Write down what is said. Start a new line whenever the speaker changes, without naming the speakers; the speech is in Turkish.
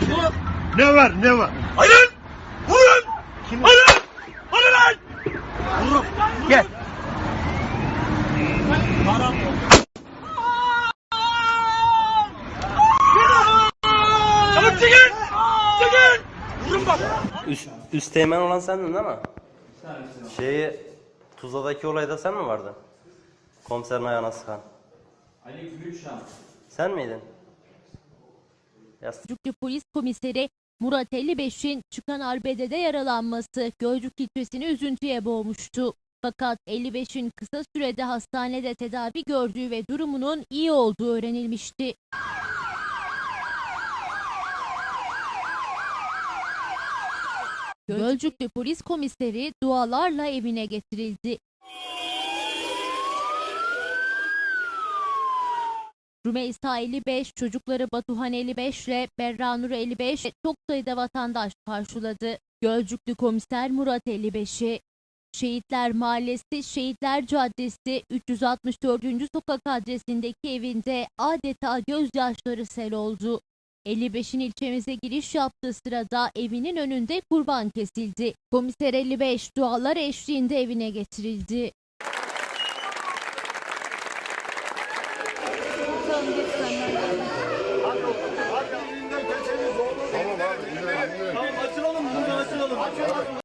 konuşuyor.
Ne var ne var?
Hayır! Vurun!
Kim?
Hayır! Hadi lan! Vururum.
Gel.
Haram. Çabuk çekin! Çekin! Vurun bak!
Üst, üsteğmen olan sendin değil mi? Şeyi Tuzla'daki olayda sen mi vardın? Komiserin ayağına sıkan.
Ali Gümüşşah.
Sen miydin?
Gölcük'te polis komiseri Murat 55'in çıkan arbedede yaralanması Gölcük ilçesini üzüntüye boğmuştu. Fakat 55'in kısa sürede hastanede tedavi gördüğü ve durumunun iyi olduğu öğrenilmişti. Gölcük'te polis komiseri dualarla evine getirildi. Rümeysa 55, çocukları Batuhan 55 ile Berranur 55 ve çok sayıda vatandaş karşıladı. Gölcüklü komiser Murat 55'i Şehitler Mahallesi, Şehitler Caddesi 364. sokak adresindeki evinde adeta gözyaşları sel oldu. 55'in ilçemize giriş yaptığı sırada evinin önünde kurban kesildi. Komiser 55 dualar eşliğinde evine getirildi. Tamam abi. Tamam açılalım. Bunları açılalım. Açılalım.